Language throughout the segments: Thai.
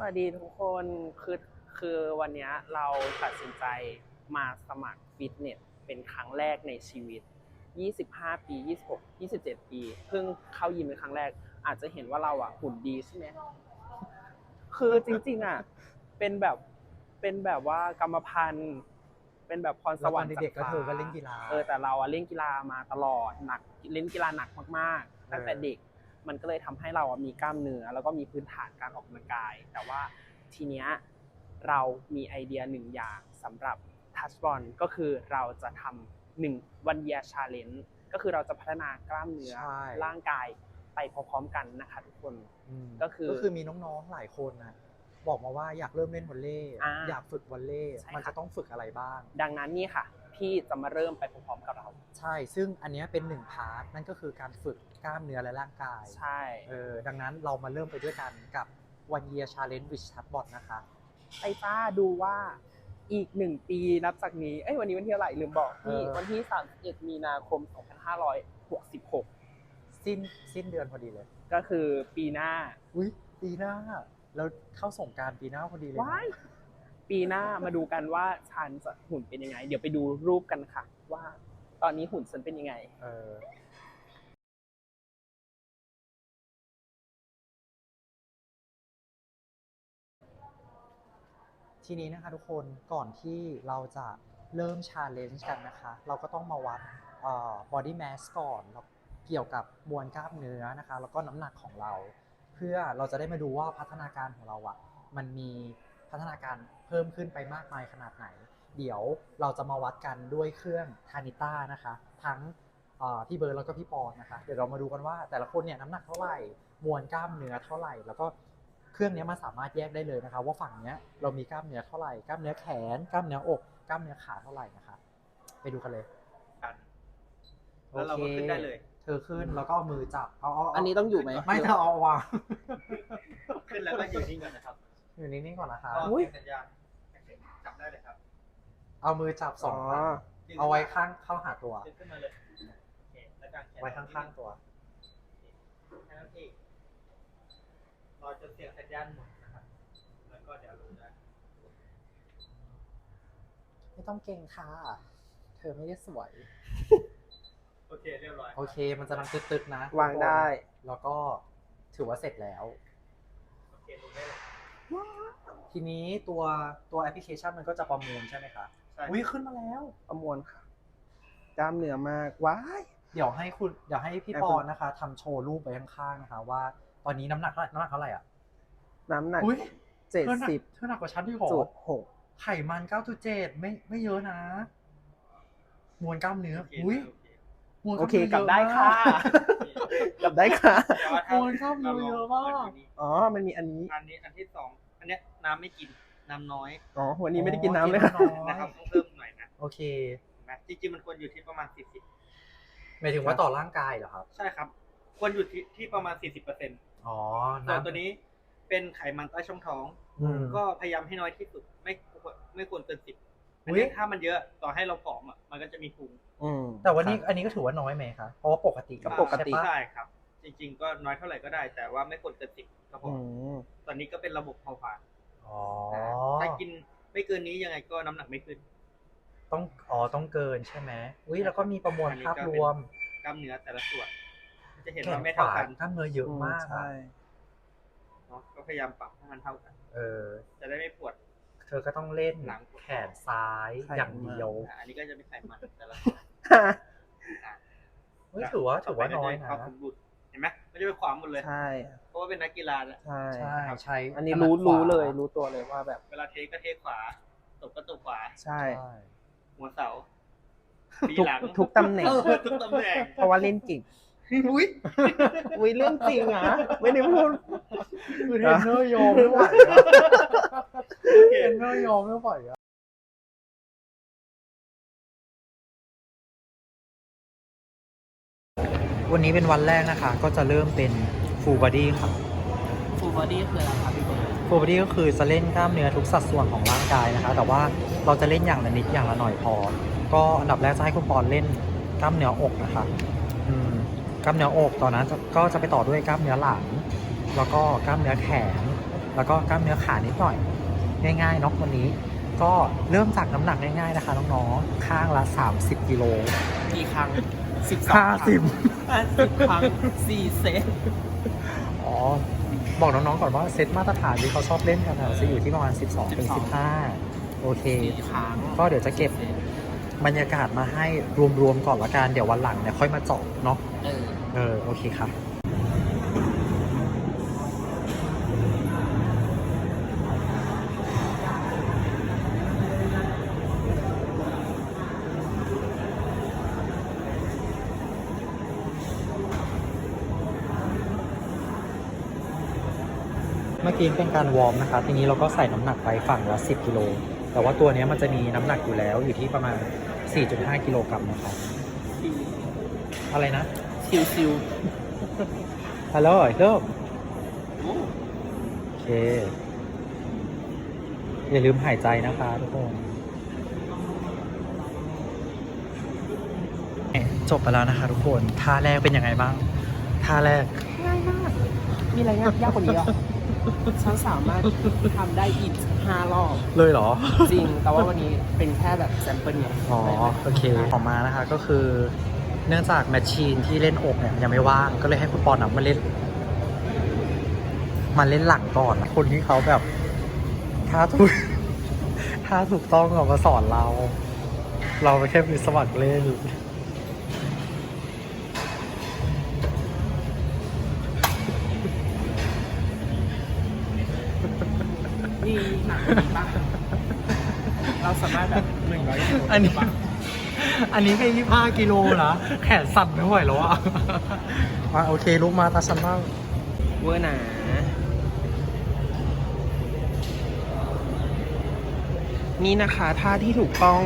สวัสดีทุกคนคือคือวันเนี้ยเราตัดสินใจมาสมัครฟิตเนสเป็นครั้งแรกในชีวิต 25 ปี 26 27 ปี เพิ่งเข้ายิมเป็นครั้งแรก อาจจะเห็นว่าเราอะหุ่นดีใช่ไหมคือจริง ๆ อะ เป็นแบบเป็นแบบว่ากรรมพันธุ์เป็นแบบพรสแล้ววตรอรนค์เด็กๆก็จากเธอก็เล่นกีฬาเออแต่เราอะเล่นกีฬามาตลอดหนักเล่นกีฬาหนักมากๆตั้งแต่เด็ก มันก็เลยทำให้เราอะมีกล้ามเนื้อแล้วก็มีพื้นฐานการออกกำลังกาย แต่ว่าทีเนี้ยเรามีไอเดียหนึ่งอย่างสำหรับทัชบอลก็คือเราจะทำหนึ่งวันเยียชาเลนจ์ก็คือเราจะพัฒนากล้ามเนื้อใช่ร่างกายไปพร้อมๆกันนะคะทุกคนมก็คือก็คือมีน้องๆหลายคนนะบอกมาว่าอยากเริ่มเล่นวอลเลย์อ่าอยากฝึกวอลเลย์ใช่มันค่ะจะต้องฝึกอะไรบ้าง ดังนั้นนี่ค่ะ พี่จะมาเริ่มไปพร้อมๆกับเรา ใช่ ซึ่งอันเนี้ยเป็นหนึ่งพาร์ทนั่นก็คือการฝึกกล้ามเนื้อและร่างกาย ใช่ เออ ดังนั้นเรามาเริ่มไปด้วยกันกับ one year challenge with chatbot นะคะ ไปจ้าดูว่าอีกหนึ่งปีนับจากนี้ เอ้ยวันนี้วันที่เท่าไหร่ลืมบอกที่เออ วันที่ 31 มีนาคม 2566 สิ้นสิ้นเดือนพอดีเลย ก็คือปีหน้า อุ้ยปีหน้าเราเข้าส่งกรารปีหน้าพอดีเลยนะว้าย ปีหน้ามาดูกันว่าฉันจะหุ่นเป็นยังไง เดี๋ยวไปดูรูปกันค่ะ ว่าตอนนี้หุ่นฉันเป็นยังไง เออทีนี้นะคะทุกคนก่อนที่เราจะเริ่มชาเลนจ์กันนะคะ เราก็ต้องมาวัดเอ่อ body mass ก่อนแล้วเกี่ยวกับมวลกล้ามเนื้อนะคะ แล้วก็น้ำหนักของเรา เพื่อเราจะได้มาดูว่าพัฒนาการของเราอะมันมี พัฒนาการเพิ่มขึ้นไปมากมายขนาดไหน เดี๋ยวเราจะมาวัดกันด้วยเครื่องทานิต้านะคะ ทั้งเอ่อพี่เบิร์ดแล้วก็พี่ปอนนะคะ เดี๋ยวเรามาดูกันว่าแต่ละคนเนี่ยน้ำหนักเท่าไหร่ มวลกล้ามเนื้อเท่าไหร่ แล้วก็เครื่องเนี้ยมันสามารถแยกได้เลยนะคะ ว่าฝั่งเนี้ยเรามีกล้ามเนื้อเท่าไหร่ กล้ามเนื้อแขน กล้ามเนื้ออก กล้ามเนื้อขาเท่าไหร่นะคะ ไปดูกันเลยกันแล้วเราก็ขึ้นได้เลย เธอขึ้นแล้วก็เอามือจับเอาเอาเาอันนี้ต้องอยู่ไหม ไม่เธอเอาวาง ขึ้นแล้วก็อยู่นิ่งก่อนนะครับ อยู่นิ่งๆก่อนนะคะก็อุ๊ยเซ็นสัญญาณจับได้เลยครับเอามือจับสองข้างดึงเอาไว้ข้างเข้าหาตัว ดึงขึ้นมาเลยโอเคแล้วกางแขนไว้ข้างๆตัว แค่นั้นเองรอจนเสียงสัญญาณหมดนะครับ แล้วก็เดี๋ยวลงนะไม่ต้องเก่งค่ะ เธอไม่ได้สวย โอเคเรียบร้อยโอเค มันจะดังตึกๆนะวางได้ แล้วก็ถือว่าเสร็จแล้ว โอเคลงได้เลย ทีนี้ตัวตัวแอปพลิเคชันมันก็จะประมวลใช่ไหมคะใช่อุ้ยขึ้นมาแล้ว ประมวลค่ะกล้ามเนื้อมากว้าย เดี๋ยวให้คุณเดี๋ยวให้พี่แอปปอนนะคะทำโชว์รูปไปข้างๆนะคะ ว่าตอนนี้น้ำหนักเท่าไหร่น้ำหนักเท่าไหร่อะน้ำหนักอุ้ยเจ็ดเธอหนักสิบเธอหนักกว่าฉันที่หจุกดหกไขมัน9.7ไม่ไม่เยอะนะ มวลกล้ามเนื้อโอเคอุ้ย โอเคมวลโอเคล้ามกลับนื้ได้เยอค่ะมากกลับได้ค่ะ แต่ว่าถ้าโอ้ยชอบดูเยอะมากรลงอ๋อ มันมีอันนี้ อันนี้ อันที่สองอันเนี้ยน้ำไม่กิน น้ำน้อยอ๋อ วันนี้ไม่ได้กินน้ำเลยค่ะอ๋อกินน้อยนะครับต้องเพิ่มหน่อยนะโอเคนะจริงๆมันควรอยู่ที่ประมาณ40หมายถึงว่าต่อร่างกายเหรอครับ ใช่ครับ ควรอยู่ที่ที่ประมาณ40%เปอร์เซ็นต์อ๋อส่วนน้ำ ตัวนี้เป็นไขมันใต้ช่องท้อง อืม ก็พยายามให้น้อยที่สุด ไม่ควรไม่ควรเกินสิบ อันอุ๊นี้ยถ้ามันเยอะต่อให้เราผอมอะมันก็จะมีพุงอืมแต่วันนี้อันนี้ก็ถือว่าน้อยไหมคะเพราะว่าปกติก็ปกติ ใช่ปะใช่ครับ จริง ๆ ก็น้อยเท่าไหร่ก็ได้ แต่ว่าไม่ควรเกินสิบครับผอืมมตอนนี้ก็เป็นระบบเผาผลาญอ๋อถ้ากินไม่เกินนี้ยังไงก็น้ำหนักไม่ขึ้น ต้องอ๋อต้องเกินใช่ไหมอุ้ยแล้วก็มีประมวลอันนี้ภาพก็รเป็นวมกล้ามเนื้อแต่ละส่วน จะเห็นแขว่านไม่ขเท่าวากันกล้ามเนื้อเยอะมากใช่อะเนาะก็พยายามปรับให้มันเท่ากัน เออ จะได้ไม่ปวด เธอก็ต้องเล่นหลังแขนซ้ายอย่างเดียวอะอันนี้ก็จะเป็นไขมันแต่ละเฮ้ยถือว่าถือว่าน้อยนะความสมดุลเห็นไหมมันจะเป็นขวางหมดเลยใช่เพราะว่าเป็นนักกีฬาเนี่ยใช่ใช่ใช่อันนี้ถดรู้ขวารู้เลย รู้ตัวเลยว่าแบบ เวลาเทคก็เทคขวาตบก็ตบขวาใช่ใช่ หัวเสาปีทุกหลังทุกตำแหน่งเออทุกตำแหน่งเพราะว่าเล่นเก่ง อุ้ยอุ้ยเรื่องจริงอะไม่ได้พูดคือเทรนเนอร์ยอมไม่ไหวอะเทรนเนอร์ยอมไม่ไหวอะวันนี้เป็นวันแรกนะคะ ก็จะเริ่มเป็น full body ค่ะฟูลบอดี้คืออะไรครับพี่เบิร์ด full body ก็คือจะเล่นกล้ามเนื้อทุกสัดส่วนของร่างกายนะคะ แต่ว่าเราจะเล่นอย่างละนิดอย่างละหน่อยพอ ก็อันดับแรกจะให้คุณปอนเล่นกล้ามเนื้ออกนะคะ อืม กล้ามเนื้ออกตอนนั้นจะก็จะไปต่อด้วยกล้ามเนื้อหลัง แล้วก็กล้ามเนื้อแขน แล้วก็กล้ามเนื้อขานิดหน่อย ง่ายๆเนาะวันนี้ ก็เริ่มจากน้ำหนักง่ายๆนะคะน้องๆข้างละ 30กิโลกี่ครั้งสิบสองห้าสิบ ห้าสิบครั้งสี่เซตอ๋อ บอกน้องๆก่อนว่าเซตมาตรฐานที่เขาชอบเล่นกันอะจะอยู่ที่ประมาณ 12ถึง15 โอเค สี่ครั้งก็เดี๋ยวจะเก็บ บรรยากาศมาให้รวมๆก่อนละกัน เดี๋ยววันหลังเนี่ยค่อยมาเจาะเนาะ เออ โอเคครับเมื่อกี้เป็นการวอร์มนะคะ ทีนี้เราก็ใส่น้ำหนักไปฝั่งละ 10 กิโล แต่ว่าตัวนี้มันจะมีน้ำหนักอยู่แล้วอยู่ที่ประมาณ 4.5 กิโลกรัมนะครับอะไรนะ ชิวชิวฮัลโหลเริ่มโอเค อย่าลืมหายใจนะคะทุกคนเอ๊ะจบไปแล้วนะคะทุกคนท่าแรกเป็นยังไงบ้างท่าแรกง่ายมาก มีอะไรยากยากกว่านี้อะฉันสามารถทำได้อีกห้ารอบ เลยเหรอ จริง แต่ว่าวันนี้เป็นแค่แบบแซมเปิลไงอ๋อ โอเคออกมานะคะก็คือ เนื่องจากแมชชีนที่เล่นอกเนี่ยยังไม่ว่างก็เลยให้คุณปอนอะมาเล่น มาเล่นหลังก่อน คนที่เขาแบบท่าถูกท่าถูกต้องอะมาสอนเรา เราไปแค่มีสมัครเล่นมีหนักกว่านี้ปะเราสามารถแบบหนึ่งร้อยอันนี้ อันนี้แค่ยี่ห้ากิโลนะแขนสั่นไม่ไหวแล้วอะมาโอเคลุกมาตาฉันบ้างเวอร์หนานี่นะคะท่าที่ถูกต้อง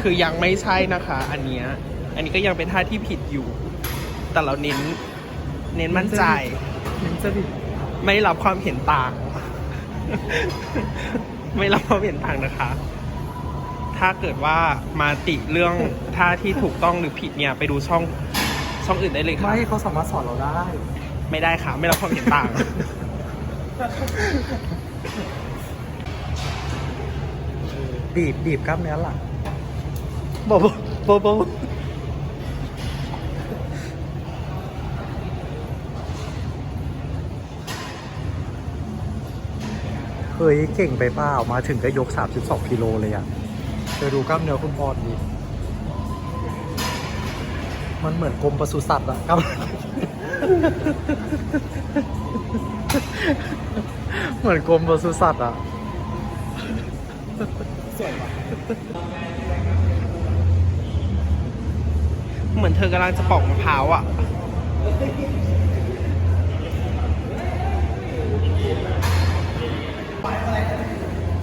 คือยังไม่ใช่นะคะ อันเนี้ยอันนี้ก็ยังเป็นท่าที่ผิดอยู่ แต่เราเน้น เน้นมั่นใจมันจะดิไม่รับความเห็นต่าง ไม่รับความเห็นต่างนะคะ ถ้าเกิดว่ามาติเรื่องท่าที่ถูกต้องหรือผิดเนี่ยไปดูช่องช่องอื่นได้เลยค่ะไม่เขาสามารถสอนเราได้ ไม่ได้ค่ะ ไม่รับความเห็นต่าง บีบบีบกล้ามเนื้อหลังบอบอบอบอเฮ้ยเก่งไปเปล่ามาถึงก็ยก 32กิโลเลยอะเธอดูกล้ามเนื้อคุณพอดดิมันเหมือนกรมปศุสัตว์อะกล้ามเหมือนกรมปศุสัตว์อะสวยว่ะเหมือนเธอกำลังจะปอกมะพร้าวอะ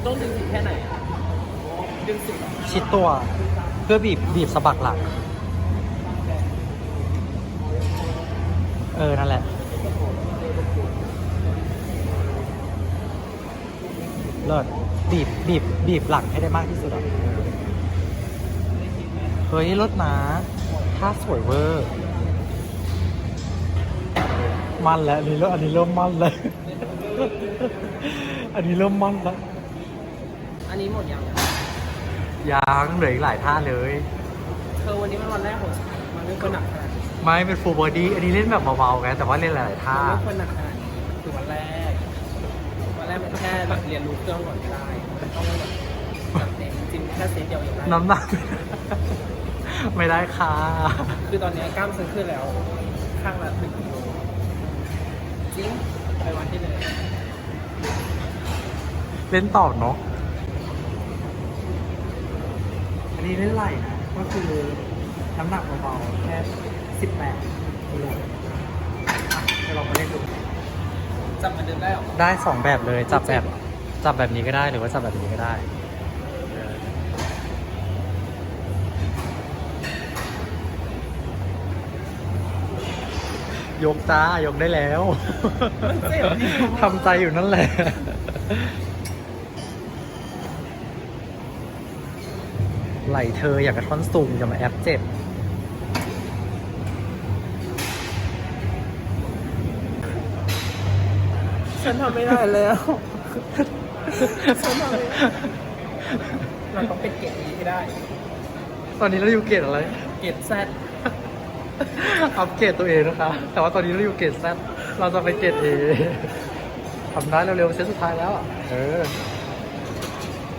ต้องดึงถึงแค่ไหนดึงสุดเหรอ ชิดตัว เพื่อบีบบีบสะบักหลัง เออ นั่นแหละเลิศบีบบีบบีบหลังให้ได้มากที่สุดเฮ้ยรถนะท่าสวยเวอร์ มันแล้วอันนี้เริ่มอันนี้เริ่มมันเลยอันนี้เริ่มมันแล้วอันนี้หมดยัง ยังเหลืออีกหลายท่าเลย เธอวันนี้มันวันแรกของฉันมันไม่ควรหนักขนาดนี้ไม่เป็นฟูลบอดี้อันนี้เล่นแบบเบาๆไงแต่ว่าเล่นหลายๆท่า มันไม่ควรหนักขนาดนี้คือวันแรก วันแรกมันแค่แบบเรียนรู้เครื่องก่อนก็ได้มันต้องแบบจัดเต็มจริงๆแค่เซตเดียวยังได้ น้ำหนัก ไม่ได้ค่ะคือตอนนี้กล้ามฉันขึ้นแล้ว ข้างละหนึ่งกิโลจริงไปวันที่เลยเล่นต่อเนาะ อันนี้เล่นไหลนะก็คือน้ำหนักเบาๆแค่18กิโลอะเดี๋ยวลองมาเล่นดูจำมันเดิมได้หรอได้สองแบบเลยจับแบบจับแบบนี้ก็ได้หรือว่าจับแบบนี้ก็ได้เออยกจ้ายกได้แล้วเจ็บนี่ทำใจอยู่นั่นแหละ ไหลเธออยากกระท่อนสูงอย่ามาแอปเจ็บ ฉันทำไม่ได้แล้วเราต้องเป็นเกียรติให้ได้ ตอนนี้เราอยู่เกรดอะไร เกียรติแซดอัปเกรดตัวเองนะคะ แต่ว่าตอนนี้เราอยู่เกรดแซดเราจะไปเกรดเอทำได้เร็วๆเซตสุดท้ายแล้วอะเออ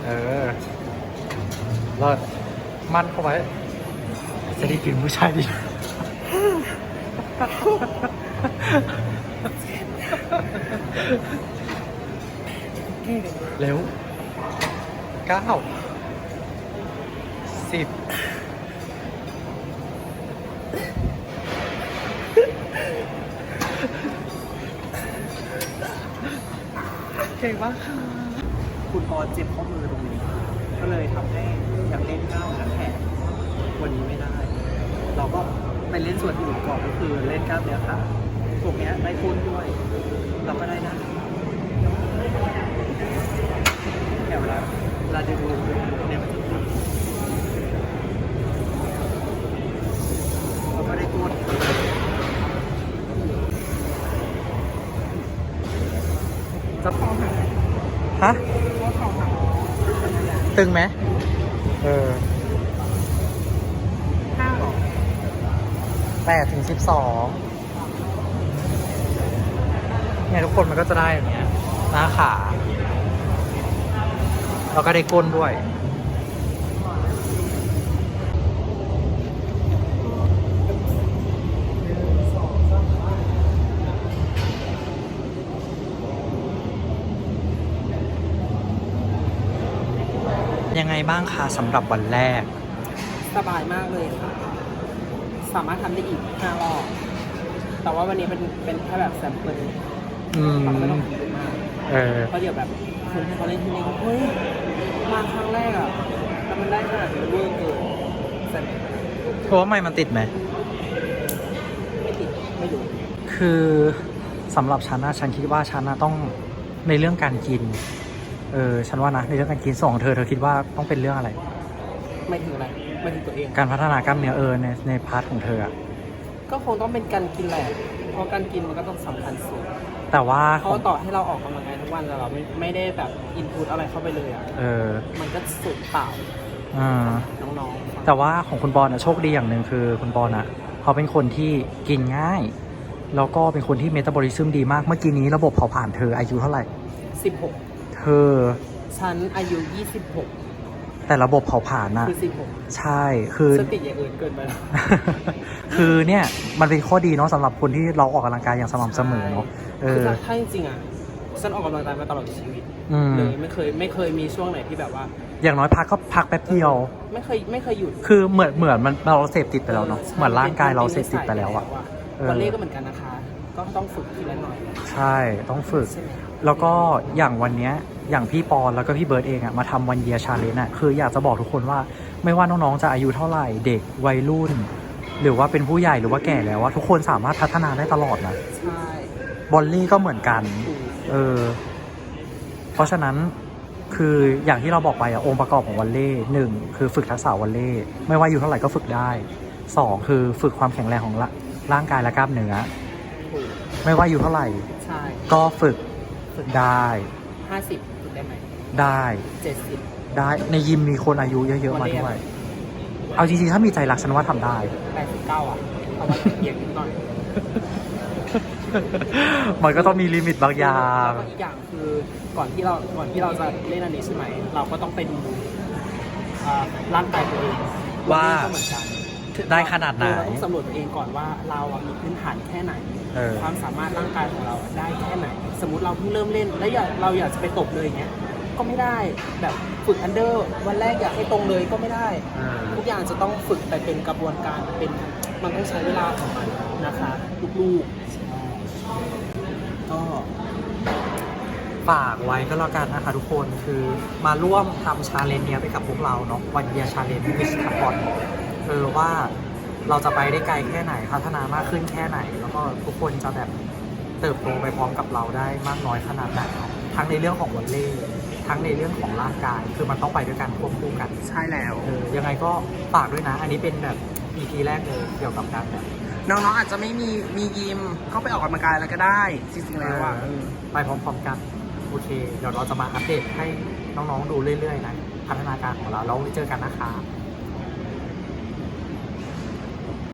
เออเลิศ มั่นเข้าไว้ จะได้กินผู้ชายดี เร็วเก้าสิบเก่งมากค่ะคุณปอเจ็บข้อมือตรงนี้ ก็เลยทำให้อยากเล่นก้าวขาแขน วันนี้ไม่ได้ เราก็ไปเล่นส่วนอื่นก่อนก็คือเล่นกล้ามเนื้อขาตรงเนี้ยได้คุ้นด้วย เราก็ได้นะแถวแล้วเวลาดึงมือเนี่ยมันจะพับเราก็ได้กดจะพอไหมฮะตึงไหม 8ถึง 12เนี่ยทุกคนมันก็จะได้อย่างเงี้ยหน้าขาแล้วก็ได้ก้นด้วย ยังไงบ้างคะสำหรับวันแรก สบายมากเลยค่ะ สามารถทำได้อีกห้ารอบ แต่ว่าวันนี้เป็นเป็นแค่แบบแซมเปิลอืมเราไม่ต้องคิดมากเออเพราะเดี๋ยวแบบคนที่เขาเล่นที่นี่ก็เฮ้ยมาครั้งแรกอะแล้วมันได้ขนาดนี้เวอร์เกินแซมเพราะว่าไม่มันติดไหม ไม่ติดไม่รู้คือสำหรับฉันนะฉันคิดว่าฉันนะต้องในเรื่องการกิน เออฉันว่านะในเรื่องการกินส่วนของเธอเธอคิดว่าต้องเป็นเรื่องอะไร ไม่ถึงอะไร ไม่ถึงตัวเอง การพัฒนากล้ามเนื้อเออในในพาร์ทของเธออะก็คงต้องเป็นการกินแหละเพราะการกินมันก็ต้องสำคัญสุดแต่ว่าเพขราะองว่าต่อให้เราออกกำลังกายทุกวันแต่เราไม่ไม่ได้แบบอินพุตอะไรเข้าไปเลยอะเออมันก็สุดเปล่าอ่า น้องๆ แต่ว่าของคุณบอลนะโชคดีอย่างหนึ่งคือคุณบอลอะเขาเป็นคนที่กินง่าย แล้วก็เป็นคนที่เมตาบอลิซึมดีมากเมื่อกี้นี้ระบบเผาผลาญเธออายุเท่าไหร่สิบหกเธอ ฉันอายุยี่สิบหก แต่ระบบเผาผลาญอะคือสิบหกใช่คือ สติอย่างอื่นเกินไปแล้ว คือเนี่ยมันเป็นข้อดีเนาะสำหรับคนที่เราออกกำลังกายอย่างสม่ำเสมอเนาะเอคืออถ้าถ้าจริงๆอะฉันออกกำลังกายมาตลอดชีวิตอืม เลยไม่เคยไม่เคยมีช่วงไหนที่แบบว่าอย่างน้อยพักก็พักแป๊บเดียว ไม่เคยไม่เคยหยุดคือเหมือนเหมือนมันเราเสพติดไปแล้วเนาะใช่เหมือนร่างกายเราเสพติดไปแล้วอะ เออวันเล่ก็เหมือนกันนะคะ ก็ต้องฝึกทีละหน่อยใช่ต้องฝึก ใช่ไหมแล้วก็อย่างวันเนี้ย อย่างพี่ปอนแล้วก็พี่เบิร์ดเองอะมาทำวันเยียชาเลนจ์อะคืออยากจะบอกทุกคนว่าไม่ว่าน้องๆจะอายุเท่าไหร่เด็กวัยรุ่น หรือว่าเป็นผู้ใหญ่หรือว่าแก่แล้วว่าทุกคนสามารถพัฒนาได้ตลอดนะใช่บอลลี่ก็เหมือนกันถูกเออเพราะฉะนั้นคืออย่างที่เราบอกไปอะองค์ประกอบของวอลเล่หนึ่งคือฝึกทักษะวอลเล่ไม่ว่าอยู่เท่าไหร่ก็ฝึกได้สองคือฝึกความแข็งแรงของร่าร่างกายและกล้ามเนื้อถูกไม่ว่าอยู่เท่าไหร่ ใช่ ก็ฝึกฝึกได้ ห้าสิบฝึกได้ไหมได้เจ็ดสิบได้ในยิมมีคนอายุเยอะๆมาด้วย เอาจริงๆ ถ้ามีใจรักฉันว่าทำได้แปดสิบเก้าอะเอาว่าเอียงนิดหน่อยมันก็ต้องมีลิมิตบางอย่างแล้วก็อีกอย่างคือก่อนที่เราก่อนที่เราจะเล่นอันนี้ใช่ไหม เราก็ต้องไปดูอ่าร่างกายตัวเองว่า ก็เหมือนกัน ได้ขนาดไหน เราต้องสำรวจตัวเองก่อนว่าเราอะมีพื้นฐานแค่ไหน เออ ความสามารถร่างกายของเราอะได้แค่ไหน สมมติเราเพิ่งเริ่มเล่น แล้วอยากเราอยากจะไปตบเลยอย่างเงี้ย ก็ไม่ได้ แบบฝึกอันเดอร์วันแรกอยากให้ตรงเลยก็ไม่ได้ทุกอย่างจะต้องฝึกไปเป็นกระบวนการเป็นมันต้องใช้เวลาของมันนะคะลูกๆก็ ฝากไว้ก็แล้วกันนะคะทุกคนคือมาร่วมทำชาเลนจ์เนี้ยไปกับพวกเราเนาะวันเยียชาเลนจ์วิชทัพอน เออว่าเราจะไปได้ไกลแค่ไหนพัฒนามากขึ้นแค่ไหน แล้วก็ทุกคนจะแบบเติบโตไปพร้อมกับเราได้มากน้อยขนาดไหนทั้งในเรื่องของวอลเล่ทั้งในเรื่องของร่างกาย คือมันต้องไปด้วยกันควบคู่กันใช่แล้วเออยังไงก็ฝากด้วยนะ อันนี้เป็นแบบ EP แรกเลยเกี่ยวกับการแบบน้องๆอาจจะไม่มีมียิมก็ไปออกกำลังกายแล้วก็ได้จริงๆแล้วอะเออไปพร้อมๆกันโอเค เดี๋ยวเราจะมาอัปเดตให้น้องๆดูเรื่อยๆนะพัฒนาการของเราแล้วไว้เจอกันนะคะ